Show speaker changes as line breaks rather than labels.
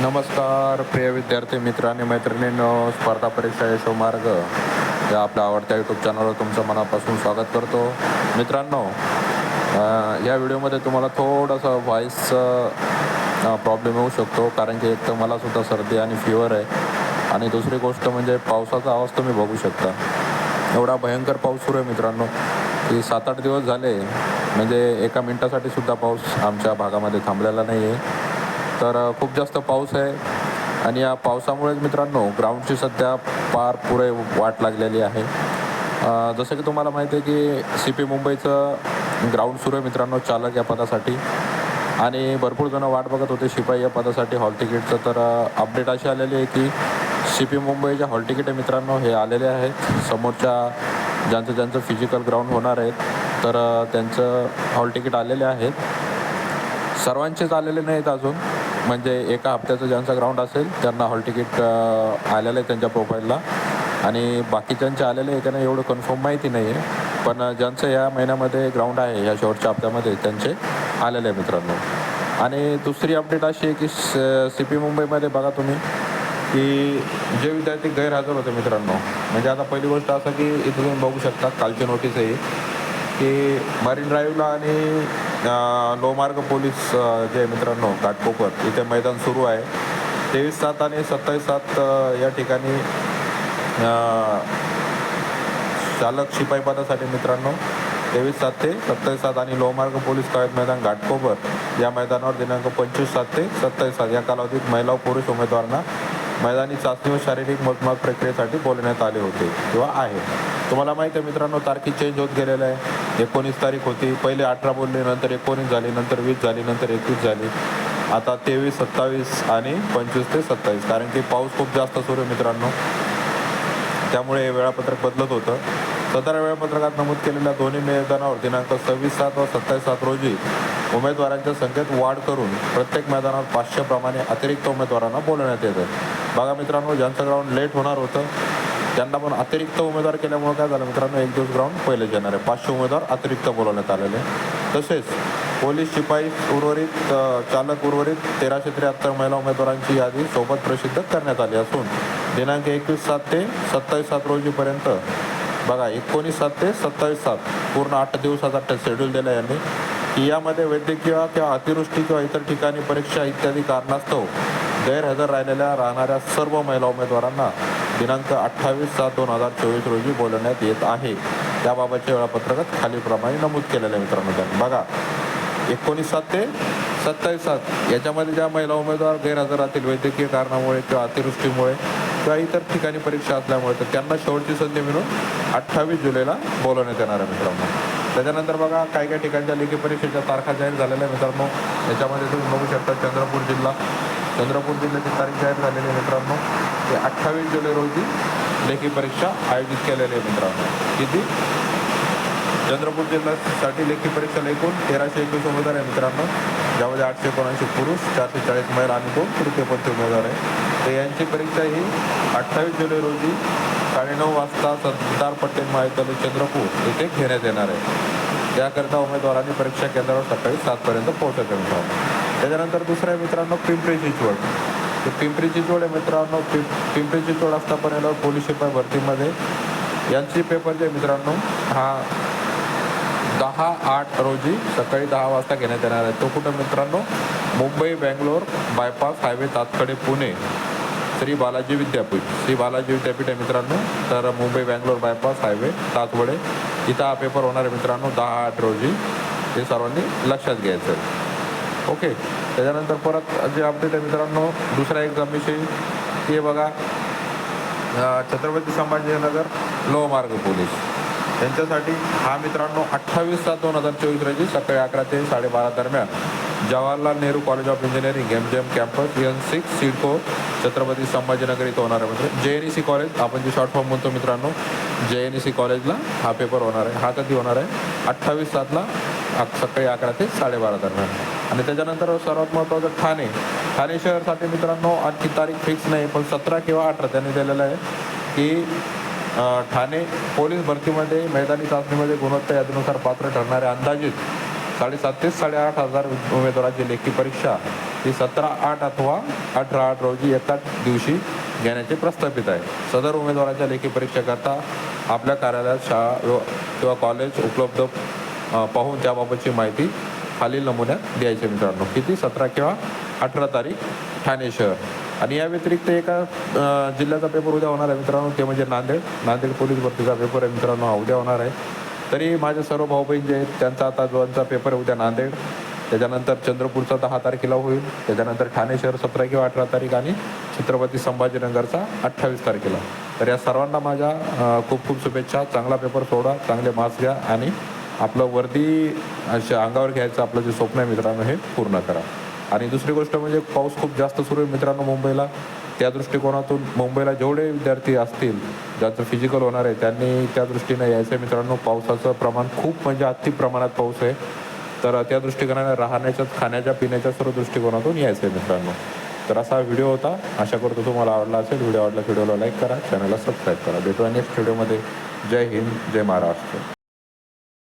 नमस्कार प्रिय विद्यार्थी मित्र आणि मैत्रिणींनो स्पर्धा परीक्षा यशो मार्ग या आपल्या आवडत्या यूट्यूब चॅनलवर तुमचं मनापासून स्वागत करतो. मित्रांनो या व्हिडिओमध्ये तुम्हाला थोडंसं व्हॉईसचं प्रॉब्लेम येऊ शकतो कारण की एक तर मला सुद्धा सर्दी आणि फिवर आहे. आणि दुसरी गोष्ट म्हणजे पावसाचा आवाज तुम्ही बघू शकता. एवढा भयंकर पाऊस सुरू आहे मित्रांनो की सात आठ दिवस झाले म्हणजे एका मिनटासाठी सुद्धा पाऊस आमच्या भागामध्ये थांबलेला नाही आहे तर खूप जास्त पाऊस आहे. आणि या पावसामुळेच मित्रांनो ग्राउंडची सध्या पार पुरे वाट लागलेली आहे. जसं की तुम्हाला माहिती आहे की सी पी मुंबईचं ग्राउंड सुरू आहे मित्रांनो चालक या पदासाठी. आणि भरपूर जण वाट बघत होते शिपाई या पदासाठी हॉल तिकीटचं. तर अपडेट अशी आलेली आहे की सी पी मुंबईच्या हॉल तिकीट आहे मित्रांनो हे आलेले आहेत. समोरच्या ज्यांचं ज्यांचं फिजिकल ग्राउंड होणार आहेत तर त्यांचं हॉल तिकीट आलेले आहेत. सर्वांचेच आलेले नाहीत अजून. म्हणजे एका हप्त्याचं ज्यांचा ग्राउंड असेल त्यांना हॉल तिकीट आलेलं आहे त्यांच्या प्रोफाईलला आणि बाकीच्यांचे आलेले आहे का नाही एवढं कन्फर्म माहिती नाही आहे पण ज्यांचं या महिन्यामध्ये ग्राउंड आहे या शेवटच्या हप्त्यामध्ये त्यांचे आलेले आहे मित्रांनो. आणि दुसरी अपडेट अशी आहे की सी पी मुंबईमध्ये बघा तुम्ही की जे विद्यार्थी गैरहजर होते मित्रांनो. म्हणजे आता पहिली गोष्ट असं की इथं तुम्ही बघू शकता कालची नोटीस आहे. की मरीन ड्राईव्हला आणि लोमार्ग पोलीस जे आहे मित्रांनो घाटकोपर इथे मैदान सुरू आहे. तेवीस सात आणि सत्तावीस सात या ठिकाणी चालक शिपाई पदासाठी मित्रांनो तेवीस सात ते सत्तावीस सात आणि लोहमार्ग पोलीस कवायत मैदान घाटकोपर या मैदानावर दिनांक पंचवीस सात ते सत्तावीस सात या कालावधीत महिला व पुरुष उमेदवारांना मैदानी चाचणी व शारीरिक मोजमाप प्रक्रियेसाठी बोलवण्यात आले होते किंवा आहे. तुम्हाला माहिती आहे मित्रांनो तारखी चेंज होत गेलेल्या आहे. एकोणीस तारीख होती पहिले अठरा बोलले नंतर एकोणीस झाली नंतर वीस झाली नंतर एकवीस झाली. आता तेवीस सत्तावीस आणि पंचवीस ते सत्तावीस. कारण की पाऊस खूप जास्त सुरू आहे मित्रांनो. त्यामुळे हे वेळापत्रक बदलत होतं. सतरा वेळापत्रकात नमूद केलेल्या दोन्ही मैदानावर दिनांक सव्वीस सात व सत्तावीस सात रोजी उमेदवारांच्या संख्येत वाढ करून प्रत्येक मैदानावर पाचशेप्रमाणे अतिरिक्त उमेदवारांना बोलवण्यात येतं. बघा मित्रांनो ज्यांचं ग्राउंड लेट होणार होतं त्यांना पण अतिरिक्त उमेदवार केल्यामुळे काय झालं मित्रांनो एक दिवस ग्राउंड पहिले येणार आहे. पाचशे उमेदवार अतिरिक्त बोलवण्यात आलेले तसेच पोलीस शिपाई उर्वरित चालक उर्वरित तेराशे त्र्याहत्तर महिला उमेदवारांची यादी सोबत प्रसिद्ध करण्यात आली असून दिनांक एकवीस सात ते सत्तावीस सात रोजीपर्यंत बघा एकोणीस सात ते सत्तावीस सात पूर्ण आठ दिवसाचा शेड्यूल दिला यांनी की यामध्ये वैद्यकीय किंवा अतिवृष्टी किंवा इतर ठिकाणी परीक्षा इत्यादी कारणास्तव गैरहजर राहिलेल्या राहणाऱ्या सर्व महिला उमेदवारांना दिनांक अठ्ठावीस सात दोन हजार चोवीस रोजी बोलवण्यात येत आहे. त्याबाबतच्या वेळापत्रकात खालीलप्रमाणे नमूद केलेलं आहे मित्रांनो. त्यांनी बघा एकोणीस सात ते सत्तावीस सात याच्यामध्ये ज्या महिला उमेदवार गैरहजर राहतील वैद्यकीय कारणामुळे किंवा अतिवृष्टीमुळे किंवा इतर ठिकाणी परीक्षा असल्यामुळे तर त्यांना शेवटची संधी मिळून अठ्ठावीस जुलैला बोलवण्यात येणार आहे मित्रांनो. त्याच्यानंतर बघा काही काही ठिकाणच्या लेखी परीक्षेच्या तारखा जाहीर झालेल्या आहे मित्रांनो. याच्यामध्ये तुम्ही बघू शकता चंद्रपूर जिल्हा चंद्रपूर जिल्ह्याची तारीख जाहीर झालेली आहे मित्रांनो. ते अठ्ठावीस जुलै रोजी लेखी परीक्षा आयोजित केलेली आहे मित्रांनो. किती? चंद्रपूर जिल्ह्यासाठी लेखी परीक्षा एकूण तेराशे एकवीस उमेदवार आहे मित्रांनो. ज्यामध्ये आठशे एकोणऐंशी पुरुष चारशे चाळीस महिला आणि दोन तृतीयपंथी उमेदवार आहे. तर यांची परीक्षा ही अठ्ठावीस जुलै रोजी साडेनऊ वाजता सरदार पटेल महाविद्यालय चंद्रपूर येथे घेण्यात येणार आहे. त्याकरिता उमेदवारांनी परीक्षा केंद्रावर सकाळी सातपर्यंत पोहोचायचं मित्रांनो. त्याच्यानंतर दुसरा आहे मित्रांनो पिंपरी चिंचवड तर पिंपरी चिंचवड आहे मित्रांनो पिं पिंपरी चिंचवड आस्थापनेला पोलीस शिपाई भरतीमध्ये. यांची पेपर जे आहे मित्रांनो हा दहा आठ रोजी सकाळी दहा वाजता घेण्यात येणार आहे. तो कुठं मित्रांनो? मुंबई बँगलोर बायपास हायवे तातकडे पुणे. श्री बालाजी विद्यापीठ. श्री बालाजी विद्यापीठ आहे मित्रांनो. तर मुंबई बँगलोर बायपास हायवे तातवडे इथं हा पेपर होणार आहे मित्रांनो दहा आठ रोजी. हे सर्वांनी लक्षात घ्यायचं आहे. ओके. त्याच्यानंतर परत जे अपडेट आहे मित्रांनो दुसऱ्या एक्झामविषयी ते बघा. छत्रपती संभाजीनगर लोहमार्ग पोलीस. यांच्यासाठी हा मित्रांनो अठ्ठावीस सात दोन हजार चोवीस रोजी सकाळी अकरा ते साडेबारा दरम्यान Jawaharlal Nehru college of engineering M J M campus N six CIDCO Chhatrapati Sambhajinagar इथं होणार आहे. म्हणजे जे एन ई सी कॉलेज आपण जे शॉर्ट फॉर्म म्हणतो मित्रांनो जे एन ई सी कॉलेजला हा पेपर होणार आहे. हा कधी होणार आहे? अठ्ठावीस सातला सकाळी अकरा ते साडेबारा दरम्यान. आणि त्याच्यानंतर सर्वात महत्त्वाचं ठाणे. ठाणे शहरसाठी मित्रांनो आणखी तारीख फिक्स नाही पण सतरा किंवा अठरा त्यांनी दिलेलं आहे की ठाणे पोलीस भरतीमध्ये मैदानी चाचणीमध्ये गुणवत्ता यादीनुसार पात्र ठरणारे अंदाजित साडेसात ते साडेआठ हजार उमेदवारांची लेखी परीक्षा ही सतरा आठ अथवा अठरा आठ रोजी एकाच दिवशी घेण्याचे प्रस्थापित आहे. सदर उमेदवाराच्या लेखी परीक्षेकरता आपल्या कार्यालयात शाळा किंवा कॉलेज उपलब्ध पाहून त्याबाबतची माहिती खालील नमुन्यात द्यायचे मित्रांनो. किती? सतरा किंवा अठरा तारीख ठाणे शहर. आणि या व्यतिरिक्त एका जिल्ह्याचा पेपर उद्या होणार आहे मित्रांनो ते म्हणजे नांदेड. नांदेड पोलीस भरतीचा पेपर आहे मित्रांनो हा उद्या होणार आहे. तरी माझे सर्व भाऊ बहीण जे आहेत त्यांचा आता दोनचा पेपर आहे उद्या नांदेड. त्याच्यानंतर चंद्रपूरचा दहा तारखेला होईल. त्याच्यानंतर ठाणे शहर सतरा किंवा अठरा तारीख आणि छत्रपती संभाजीनगरचा अठ्ठावीस तारखेला. तर या सर्वांना माझ्या खूप खूप शुभेच्छा. चांगला पेपर सोडा चांगले मार्क्स घ्या आणि आपलं वर्दी अशा अंगावर घ्यायचं आपलं जे स्वप्न आहे मित्रांनो हे पूर्ण करा. आणि दुसरी गोष्ट म्हणजे पाऊस खूप जास्त सुरू आहे मित्रांनो मुंबईला. त्या दृष्टिकोनातून मुंबईला जेवढे विद्यार्थी असतील ज्यांचं फिजिकल होणार आहे त्यांनी त्या दृष्टीने यायचं आहे मित्रांनो पावसाचं प्रमाण खूप म्हणजे अति प्रमाणात पाऊस आहे. तर त्या दृष्टिकोनाने राहण्याच्या खाण्याच्या पिण्याच्या सर्व दृष्टिकोनातून यायचं आहे मित्रांनो. तर असा व्हिडिओ होता. आशा करतो तुम्हाला आवडला असेल. व्हिडिओ आवडला व्हिडिओला लाईक करा. चॅनलला सबस्क्राईब करा. भेटूया नेक्स्ट व्हिडिओमध्ये जय हिंद जय महाराष्ट्र.